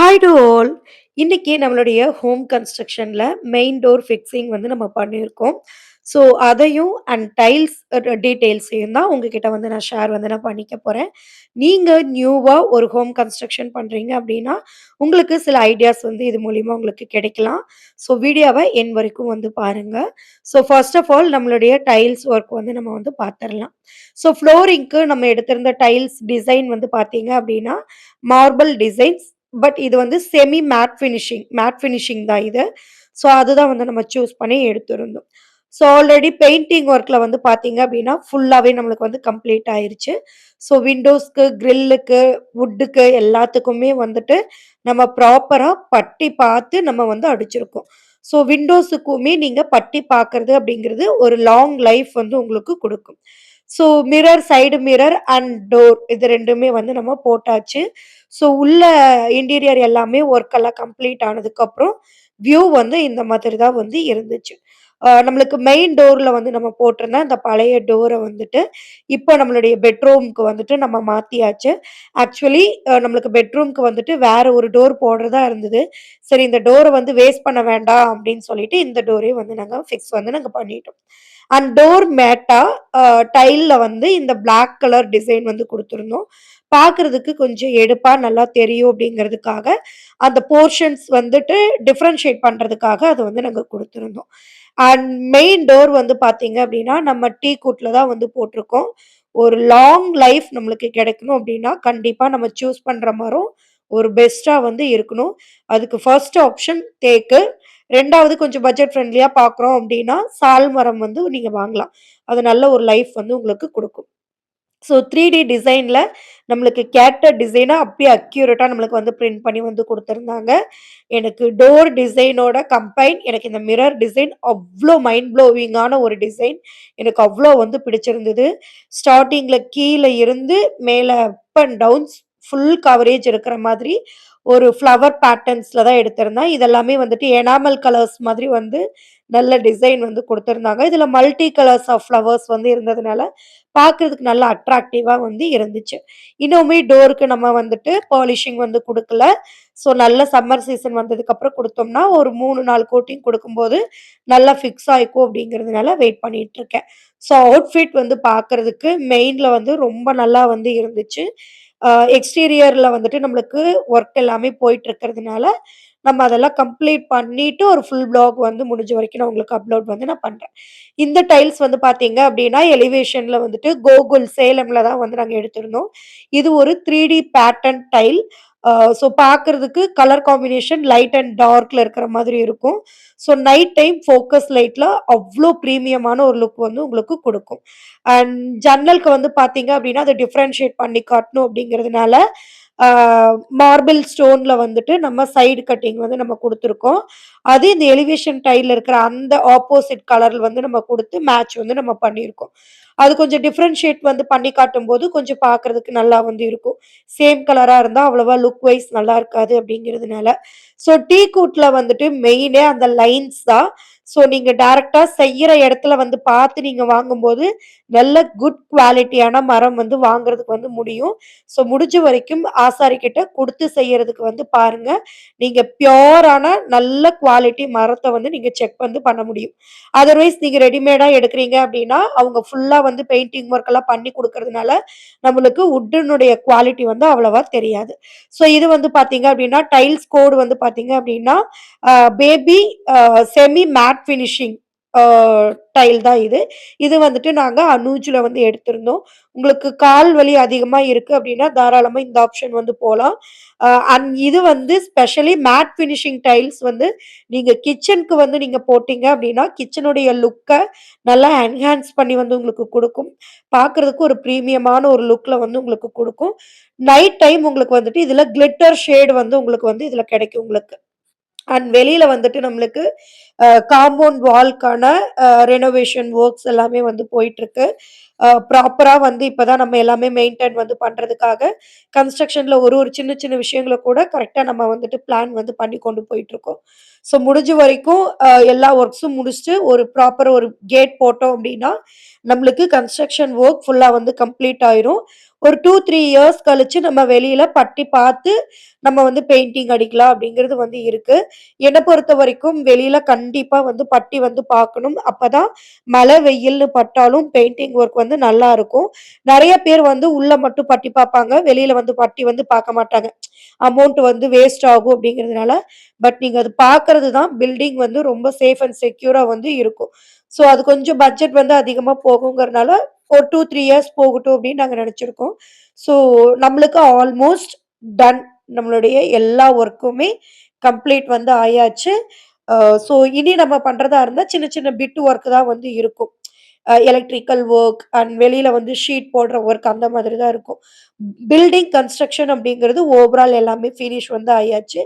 Hi to all. இன்றைக்கி நம்மளுடைய home கன்ஸ்ட்ரக்ஷனில் மெயின் டோர் ஃபிக்ஸிங் வந்து நம்ம பண்ணியிருக்கோம். ஸோ அதையும் அண்ட் டைல்ஸ் டீட்டெயில்ஸையும் தான் உங்ககிட்ட வந்து நான் ஷேர் வந்து நான் பண்ணிக்க போகிறேன் நீங்கள் நியூவாக ஒரு ஹோம் கன்ஸ்ட்ரக்ஷன் பண்ணுறீங்க அப்படின்னா, உங்களுக்கு சில ஐடியாஸ் வந்து இது மூலிமா உங்களுக்கு கிடைக்கலாம். ஸோ வீடியோவை என் வரைக்கும் வந்து பாருங்கள் ஸோ ஃபர்ஸ்ட் ஆஃப் ஆல் நம்மளுடைய டைல்ஸ் ஒர்க் வந்து நம்ம வந்து பார்த்துடலாம் ஸோ ஃப்ளோரிங்க்கு நம்ம எடுத்திருந்த டைல்ஸ் டிசைன் வந்து பார்த்தீங்க அப்படின்னா, மார்பிள் டிசைன்ஸ் பட் இது வந்து semi matte finishing matte finishing தான் இது. ஸோ அதுதான் வந்து நம்ம சூஸ் பண்ணி எடுத்திருந்தோம். ஸோ ஆல்ரெடி பெயிண்டிங் ஒர்க்கில் வந்து பார்த்தீங்க அப்படின்னா, ஃபுல்லாகவே நம்மளுக்கு வந்து கம்ப்ளீட் ஆயிடுச்சு ஸோ விண்டோஸ்க்கு, க்ரில்லுக்கு வுட்டுக்கு எல்லாத்துக்குமே வந்துட்டு நம்ம ப்ராப்பராக பட்டி பார்த்து நம்ம வந்து அடிச்சிருக்கோம். ஸோ விண்டோஸுக்குமே நீங்கள் பட்டி பார்க்கறது அப்படிங்கிறது ஒரு லாங் லைஃப் வந்து உங்களுக்கு கொடுக்கும் so mirror, side mirror and door இது ரெண்டுமே வந்து நம்ம போட்டாச்சு. ஸோ உள்ள இன்டீரியர் எல்லாமே ஒர்க் எல்லாம் கம்ப்ளீட் ஆனதுக்கப்புறம், வியூ வந்து இந்த மாதிரி தான் வந்து இருந்துச்சு. நம்மளுக்கு மெயின் டோர்ல வந்து நம்ம போட்டிருந்த அந்த பழைய டோரை வந்துட்டு, இப்போ நம்மளுடைய பெட்ரூம்க்கு வந்துட்டு நம்ம மாற்றியாச்சு ஆக்சுவலி நம்மளுக்கு பெட்ரூம்க்கு வந்துட்டு வேற ஒரு டோர் போடுறதா இருந்தது. சரி இந்த டோரை வந்து வேஸ்ட் பண்ண வேண்டாம் அப்படின்னு சொல்லிட்டு, இந்த டோரே வந்து நாங்கள் ஃபிக்ஸ் வந்து நாங்கள் பண்ணிட்டோம். அண்ட் டோர் மேட்டா டைலில் வந்து இந்த பிளாக் கலர் டிசைன் வந்து கொடுத்துருந்தோம் பார்க்கறதுக்கு கொஞ்சம் எடுப்பாக நல்லா தெரியும் அப்படிங்கிறதுக்காக, அந்த போர்ஷன்ஸ் வந்துட்டு டிஃப்ரென்ஷியேட் பண்ணுறதுக்காக அதை வந்து நாங்கள் கொடுத்துருந்தோம் அண்ட் மெயின் டோர் வந்து பார்த்தீங்க அப்படின்னா, நம்ம டீ கூட்டில் தான் வந்து போட்டிருக்கோம். ஒரு லாங் லைஃப் நம்மளுக்கு கிடைக்கணும் அப்படின்னா, கண்டிப்பாக நம்ம சூஸ் பண்ணுற மரம் ஒரு பெஸ்ட்டாக வந்து இருக்கணும். அதுக்கு ஃபர்ஸ்ட் ஆப்ஷன் தேக்கு. ரெண்டாவது கொஞ்சம் பட்ஜெட் ஃப்ரெண்ட்லியாக பார்க்குறோம் அப்படின்னா, சால் மரம் வந்து நீங்கள் வாங்கலாம். அது நல்ல ஒரு லைஃப் வந்து உங்களுக்கு கொடுக்கும் ஸோ த்ரீ டி டிசைனில் நம்மளுக்கு கேட்ட டிசைனாக அப்படியே அக்யூரேட்டாக நம்மளுக்கு வந்து பிரிண்ட் பண்ணி வந்து கொடுத்துருந்தாங்க எனக்கு டோர் டிசைனோட கம்பைன் எனக்கு இந்த மிரர் டிசைன் அவ்வளோ மைண்ட் ப்ளோவிங்கான ஒரு டிசைன். எனக்கு அவ்வளோ வந்து பிடிச்சிருந்தது. ஸ்டார்டிங்கில் கீழே இருந்து மேலே up and downs full coverage இருக்கிற மாதிரி ஒரு ஃப்ளவர் பேட்டர்ன்ஸில் தான் எடுத்திருந்தேன். இதெல்லாமே வந்துட்டு எனாமல் கலர்ஸ் மாதிரி வந்து நல்ல டிசைன் வந்து கொடுத்துருந்தாங்க இதில் மல்டி கலர்ஸ் ஆஃப் ஃப்ளவர்ஸ் வந்து இருந்ததுனால, பார்க்கறதுக்கு நல்லா அட்ராக்டிவாக வந்து இருந்துச்சு. இன்னுமே டோருக்கு நம்ம வந்துட்டு பாலிஷிங் வந்து கொடுக்கல ஸோ நல்ல சம்மர் சீசன் வந்ததுக்கப்புறம் கொடுத்தோம்னா ஒரு 3, 4 கோட்டிங் கொடுக்கும்போது நல்லா ஃபிக்ஸ் ஆகிக்கும் அப்படிங்கிறதுனால வெயிட் பண்ணிகிட்ருக்கேன் ஸோ அவுட்ஃபிட் வந்து பார்க்கறதுக்கு மெயினில் வந்து ரொம்ப நல்லா வந்து இருந்துச்சு. எக்ஸ்டீரியரில் வந்துட்டு நம்மளுக்கு ஒர்க் எல்லாமே போயிட்டு இருக்கிறதுனால, நம்ம அதெல்லாம் கம்ப்ளீட் பண்ணிட்டு ஒரு ஃபுல் பிளாக் வந்து முடிஞ்ச வரைக்கும் நான் உங்களுக்கு அப்லோட் வந்து நான் பண்ணுறேன் இந்த டைல்ஸ் வந்து பார்த்தீங்க அப்படின்னா, எலிவேஷனில் வந்துட்டு கோகுல் சேலம்ல தான் வந்து நாங்கள் எடுத்திருந்தோம். இது ஒரு three D pattern tile. So பார்க்கறதுக்கு கலர் காம்பினேஷன் லைட் அண்ட் டார்க்ல இருக்கிற மாதிரி இருக்கும். ஸோ நைட் டைம் ஃபோக்கஸ் லைட்ல அவ்வளோ ப்ரீமியமான ஒரு லுக் வந்து உங்களுக்கு கொடுக்கும் அண்ட் ஜன்னலுக்கு வந்து பார்த்தீங்க அப்படின்னா, அதை டிஃப்ரென்ஷியேட் பண்ணி காட்டணும் அப்படிங்கிறதுனால, மார்பிள் ஸ்டோன்ல வந்துட்டு நம்ம சைடு கட்டிங் வந்து நம்ம கொடுத்துருக்கோம் அது இந்த எலிவேஷன் டைலில் இருக்கிற அந்த ஆப்போசிட் கலரில் வந்து நம்ம கொடுத்து மேட்ச் வந்து நம்ம பண்ணியிருக்கோம். அது கொஞ்சம் டிஃப்ரென்ஷியேட் வந்து பண்ணி காட்டும்போது, கொஞ்சம் பார்க்கறதுக்கு நல்லா வந்து இருக்கும். சேம் கலராக இருந்தால் அவ்வளோவா லுக் வைஸ் நல்லா இருக்காது அப்படிங்கிறதுனால. ஸோ டீ கூட்டில் வந்துட்டு மெயினே அந்த லைன்ஸ் தான். ஸோ நீங்கள் டைரெக்டாக செய்கிற இடத்துல வந்து பார்த்து நீங்கள் வாங்கும்போது, நல்ல குட் குவாலிட்டியான மரம் வந்து வாங்குறதுக்கு வந்து முடியும். ஸோ முடிஞ்ச வரைக்கும் ஆசாரி கொடுத்து குடுத்து செய்யறதுக்கு வந்து பாருங்கள் நீங்கள் பியோரான நல்ல குவாலிட்டி மரத்தை வந்து நீங்கள் செக் வந்து பண்ண முடியும். அதர்வைஸ் நீங்கள் ரெடிமேடாக எடுக்கிறீங்க அப்படின்னா, அவங்க ஃபுல்லாக வந்து பெயிண்டிங் ஒர்க் எல்லாம் பண்ணி கொடுக்கறதுனால நம்மளுக்கு உட்டனுடைய குவாலிட்டி வந்து அவ்வளவா தெரியாது. ஸோ இது வந்து பார்த்தீங்க அப்படின்னா, டைல்ஸ் கோடு வந்து பார்த்தீங்க அப்படின்னா, baby semi matte finishing tile தான் இது. இது வந்துட்டு நாங்கள் அனூஜில் வந்து எடுத்திருந்தோம். உங்களுக்கு கால் வலி அதிகமாக இருக்கு அப்படின்னா, தாராளமாக இந்த ஆப்ஷன் வந்து போகலாம் அண்ட் இது வந்து ஸ்பெஷலி மேட் ஃபினிஷிங் டைல்ஸ் வந்து நீங்கள் கிச்சனுக்கு வந்து நீங்கள் போட்டிங்க அப்படின்னா, கிச்சனுடைய லுக்கை நல்லா என்ஹான்ஸ் பண்ணி வந்து உங்களுக்கு கொடுக்கும் பார்க்கறதுக்கு ஒரு ப்ரீமியமான ஒரு லுக்கில் வந்து உங்களுக்கு கொடுக்கும் நைட் டைம் உங்களுக்கு வந்துட்டு இதில் கிளிட்டர் ஷேட் வந்து உங்களுக்கு வந்து இதில் கிடைக்கும் உங்களுக்கு. அண்ட் வெளியில் வந்துட்டு நம்மளுக்கு காம்பவுண்ட் வால்க்கான ரெனோவேஷன் ஒர்க்ஸ் எல்லாமே வந்து போயிட்டுருக்கு. ப்ராப்பராக வந்து இப்போ தான் நம்ம எல்லாமே மெயின்டைன் வந்து பண்ணுறதுக்காக கன்ஸ்ட்ரக்ஷனில் ஒரு ஒரு சின்ன சின்ன விஷயங்கள கூட கரெக்டாக நம்ம வந்துட்டு பிளான் வந்து பண்ணி கொண்டு போயிட்டுருக்கோம். ஸோ முடிஞ்ச வரைக்கும் எல்லா ஒர்க்ஸும் முடிச்சுட்டு ஒரு ப்ராப்பர் ஒரு கேட் போட்டோம் அப்படின்னா, நம்மளுக்கு கன்ஸ்ட்ரக்ஷன் ஒர்க் ஃபுல்லாக வந்து கம்ப்ளீட் ஆயிரும். ஒரு 2, 3 இயர்ஸ் கழிச்சு நம்ம வெளியில பட்டி பார்த்து நம்ம வந்து பெயிண்டிங் அடிக்கலாம் அப்படிங்கிறது வந்து இருக்கு. பொறுத்த வரைக்கும் வெளியில கண்டிப்பா வந்து பட்டி வந்து பார்க்கணும். அப்பதான் மழை, வெயில்னு பட்டாலும் பெயிண்டிங் ஒர்க் வந்து நல்லா இருக்கும். நிறைய பேர் வந்து உள்ள மட்டும் பட்டி பார்ப்பாங்க. வெளியில வந்து பட்டி வந்து பார்க்க மாட்டாங்க. அமௌண்ட் வந்து வேஸ்ட் ஆகும் அப்படிங்கிறதுனால. பட் நீங்க அது பாக்குறது தான் பில்டிங் வந்து ரொம்ப சேஃப் அண்ட் செக்யூரா வந்து இருக்கும். ஸோ அது கொஞ்சம் பட்ஜெட் வந்து அதிகமாக போகுங்கிறதுனால ஒரு 2, 3 இயர்ஸ் போகட்டும் அப்படின்னு நாங்கள் நினச்சிருக்கோம் ஸோ நம்மளுக்கு ஆல்மோஸ்ட் டன். நம்மளுடைய எல்லா ஒர்க்குமே கம்ப்ளீட் வந்து ஆயாச்சு. ஸோ இனி நம்ம பண்ணுறதா இருந்தால் சின்ன சின்ன பிட் ஒர்க் தான் வந்து இருக்கும். எலக்ட்ரிக்கல் ஒர்க் அண்ட் வெளியில் வந்து ஷீட் போடுற ஒர்க் அந்த மாதிரி தான் இருக்கும். பில்டிங் கன்ஸ்ட்ரக்ஷன் அப்படிங்கிறது ஓவரால் எல்லாமே ஃபினிஷ் வந்து ஆயாச்சு.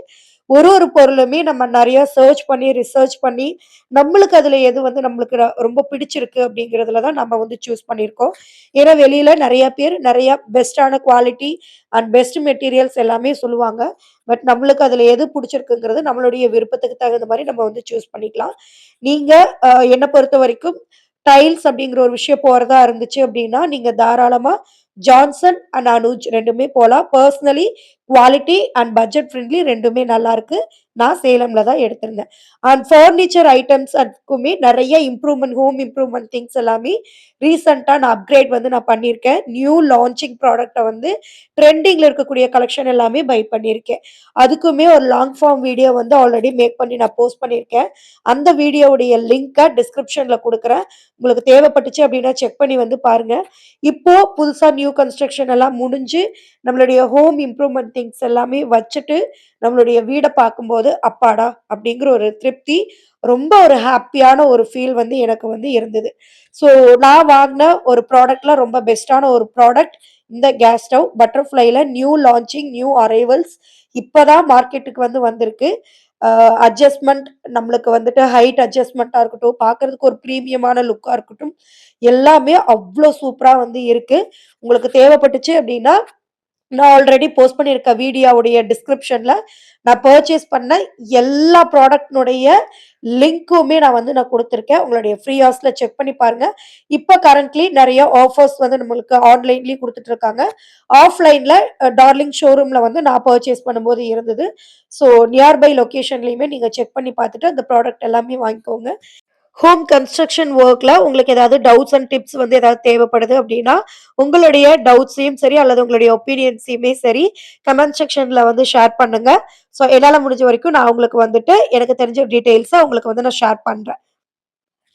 ஒரு ஒரு பொருளுமே நம்ம நிறைய சர்ச் பண்ணி, ரிசர்ச் பண்ணி, நம்மளுக்கு அதில் எது வந்து நம்மளுக்கு ர ரொம்ப பிடிச்சிருக்கு அப்படிங்கிறதுல தான் நம்ம வந்து சூஸ் பண்ணியிருக்கோம். ஏன்னா வெளியில் நிறைய பேர் நிறைய பெஸ்ட்டான குவாலிட்டி அண்ட் பெஸ்ட் மெட்டீரியல்ஸ் எல்லாமே சொல்லுவாங்க. பட் நம்மளுக்கு அதில் எது பிடிச்சிருக்குங்கிறது நம்மளுடைய விருப்பத்துக்கு தகுந்த மாதிரி நம்ம வந்து சூஸ் பண்ணிக்கலாம். நீங்கள் என்னை பொறுத்த வரைக்கும் டைல்ஸ் அப்படிங்கிற ஒரு விஷயம் போகிறதா இருந்துச்சு அப்படின்னா, நீங்கள் தாராளமாக ஜான்சன் அண்ட் அனுஜ் ரெண்டுமே போகலாம் personally quality and budget friendly 2மே நல்லாருக்கு. நான் சேலம்ல தான் எடுத்திருந்தேன். அண்ட் ஃபர்னிச்சர் ஐட்டம்ஸ் அதுக்குமே நிறைய இம்ப்ரூவ்மெண்ட் ஹோம் இம்ப்ரூவ்மெண்ட் திங்ஸ் எல்லாமே ரீசெண்டாக நான் அப்கிரேட் வந்து நான் பண்ணியிருக்கேன். நியூ லான்ச்சிங் ப்ராடக்டை வந்து ட்ரெண்டிங்ல இருக்கக்கூடிய கலெக்ஷன் எல்லாமே பை பண்ணியிருக்கேன். அதுக்குமே ஒரு லாங் ஃபார்ம் வீடியோ வந்து ஆல்ரெடி மேக் பண்ணி நான் போஸ்ட் பண்ணியிருக்கேன். அந்த வீடியோவுடைய லிங்க்கை டிஸ்கிரிப்ஷன்ல கொடுக்குறேன் உங்களுக்கு தேவைப்பட்டுச்சு அப்படின்னா செக் பண்ணி வந்து பாருங்க. இப்போ புதுசாக நியூ கன்ஸ்ட்ரக்ஷன் எல்லாம் முடிஞ்சு, நம்மளுடைய ஹோம் இம்ப்ரூவ்மெண்ட் திங்ஸ் எல்லாமே வச்சுட்டு, நம்மளுடைய வீடை பார்க்கும்போது, அப்பாடா! அப்படிங்கிற ஒரு திருப்தி, ரொம்ப ஒரு ஹாப்பியான ஒரு ஃபீல் வந்து எனக்கு வந்து இருந்தது. ஸோ நான் வாங்கின ஒரு ப்ராடக்ட்ல ரொம்ப பெஸ்ட்டான ஒரு ப்ராடக்ட் இந்த கேஸ் ஸ்டவ். பட்டர்ஃப்ளைல நியூ லான்ச்சிங், நியூ அரைவல்ஸ் இப்போதான் மார்க்கெட்டுக்கு வந்து வந்திருக்கு. அட்ஜஸ்ட்மெண்ட் நம்மளுக்கு வந்துட்டு ஹைட் அட்ஜஸ்ட்மெண்ட்டாக இருக்கட்டும், பார்க்கறதுக்கு ஒரு ப்ரீமியமான லுக்காக இருக்கட்டும், எல்லாமே அவ்வளோ சூப்பராக வந்து இருக்குது உங்களுக்கு தேவைப்பட்டுச்சு அப்படின்னா, நான் ஆல்ரெடி போஸ்ட் பண்ணியிருக்க வீடியோவுடைய டிஸ்கிரிப்ஷனில் நான் பர்ச்சேஸ் பண்ண எல்லா ப்ராடக்ட்னுடைய லிங்க்குமே நான் வந்து நான் கொடுத்துருக்கேன் உங்களுடைய ஃப்ரீ ஹார்ஸ்ல செக் பண்ணி பாருங்கள் இப்போ கரண்ட்லி நிறைய ஆஃபர்ஸ் வந்து நம்மளுக்கு ஆன்லைன்லேயும் கொடுத்துட்ருக்காங்க ஆஃப்லைனில் டார்லிங் ஷோரூமில் வந்து நான் பர்ச்சேஸ் பண்ணும்போது இருந்தது. ஸோ நியர்பை லொக்கேஷன்லேயுமே நீங்கள் செக் பண்ணி பார்த்துட்டு அந்த ப்ராடக்ட் எல்லாமே வாங்கிக்கோங்க. ஹோம் கன்ஸ்ட்ரக்ஷன் ஒர்க்கில் உங்களுக்கு ஏதாவது டவுட்ஸ் அண்ட் டிப்ஸ் வந்து ஏதாவது தேவைப்படுது அப்படின்னா, உங்களுடைய டவுட்ஸையும் சரி, அல்லது உங்களுடைய ஒப்பீனியன்ஸையுமே சரி, கமெண்ட் செக்ஷனில் வந்து ஷேர் பண்ணுங்க. ஸோ என்னால் முடிஞ்ச வரைக்கும் நான் உங்களுக்கு வந்துட்டு எனக்கு தெரிஞ்ச டீட்டெயில்ஸை உங்களுக்கு வந்து நான் ஷேர் பண்ணுறேன்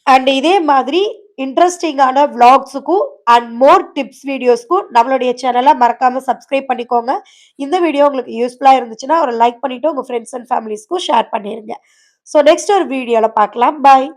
அண்ட் இதே மாதிரி இன்ட்ரெஸ்டிங்கான விளாக்ஸுக்கும் அண்ட் மோர் டிப்ஸ் வீடியோஸ்க்கும் நம்மளுடைய சேனலை மறக்காமல் சப்ஸ்கிரைப் பண்ணிக்கோங்க. இந்த வீடியோ உங்களுக்கு யூஸ்ஃபுல்லாக இருந்துச்சுன்னா, ஒரு லைக் பண்ணிவிட்டு உங்கள் ஃப்ரெண்ட்ஸ் அண்ட் ஃபேமிலிஸ்க்கும் ஷேர் பண்ணிருங்க. ஸோ நெக்ஸ்ட் ஒரு வீடியோவில் பார்க்கலாம். பாய்.